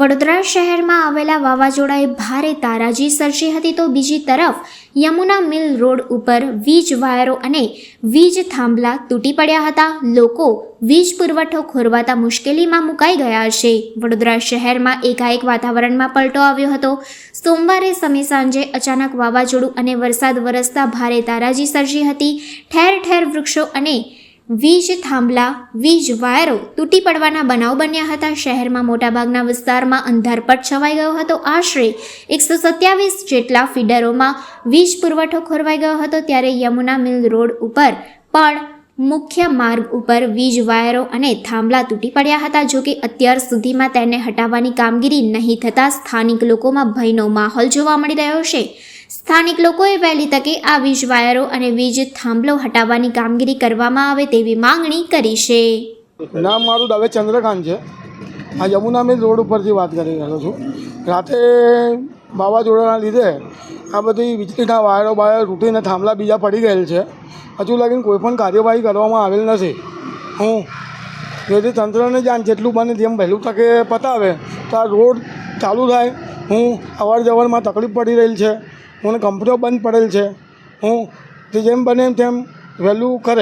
વડોદરા શહેરમાં આવેલા વાવાઝોડાએ ભારે તારાજી સર્જી હતી તો બીજી તરફ યમુના મિલ રોડ ઉપર વીજ વાયરો અને વીજ થાંભલા તૂટી પડ્યા હતા. લોકો વીજ પુરવઠો ખોરવાતા મુશ્કેલીમાં મુકાઈ ગયા છે. વડોદરા શહેરમાં એકાએક વાતાવરણમાં પલટો આવ્યો હતો. સોમવારે સમી સાંજે અચાનક વાવાઝોડું અને વરસાદ વરસતા ભારે તારાજી સર્જી હતી. ઠેર ઠેર વૃક્ષો અને વીજ થાંભલા, વીજ વાયરો તૂટી પડવાના બનાવ બન્યા હતા. શહેરમાં મોટાભાગના વિસ્તારમાં અંધારપટ છવાઈ ગયો હતો. આશરે એકસો સત્યાવીસ જેટલા ફીડરોમાં વીજ પુરવઠો ખોરવાઈ ગયો હતો. ત્યારે યમુના મિલ રોડ ઉપર પણ મુખ્ય માર્ગ ઉપર વીજ વાયરો અને થાંભલા તૂટી પડ્યા હતા. જો કે અત્યાર સુધીમાં તેને હટાવવાની કામગીરી નહીં થતાં સ્થાનિક લોકોમાં ભયનો માહોલ જોવા મળી રહ્યો છે. સ્થાનિક લોકોએ વહેલી તકે આ વીજ વાયરો અને વીજ થાંભલો હટાવવાની કામગીરી કરવામાં આવે તેવી માંગણી કરી છે. નામ મારું દવે ચંદ્રકાંત છે. આ યમુના મિલ રોડ ઉપરથી વાત કરી રહ્યો છું. રાતે વાવાઝોડાના લીધે આ બધી વીજળીના વાયરો બાયરો તૂટીને થાંભલા બીજા પડી ગયેલ છે. હજુ લગીને કોઈ પણ કાર્યવાહી કરવામાં આવેલ નથી. હું જેથી તંત્રને જાણ જેટલું બને તેમ વહેલું તકે પતાવે. તો આ રોડ ચાલુ થાય. હું અવાર જવરમાં તકલીફ પડી રહેલી છે. મને કંપનીઓ બંધ પડેલ છે. હું તે જેમ બને તેમ વહેલું કરે.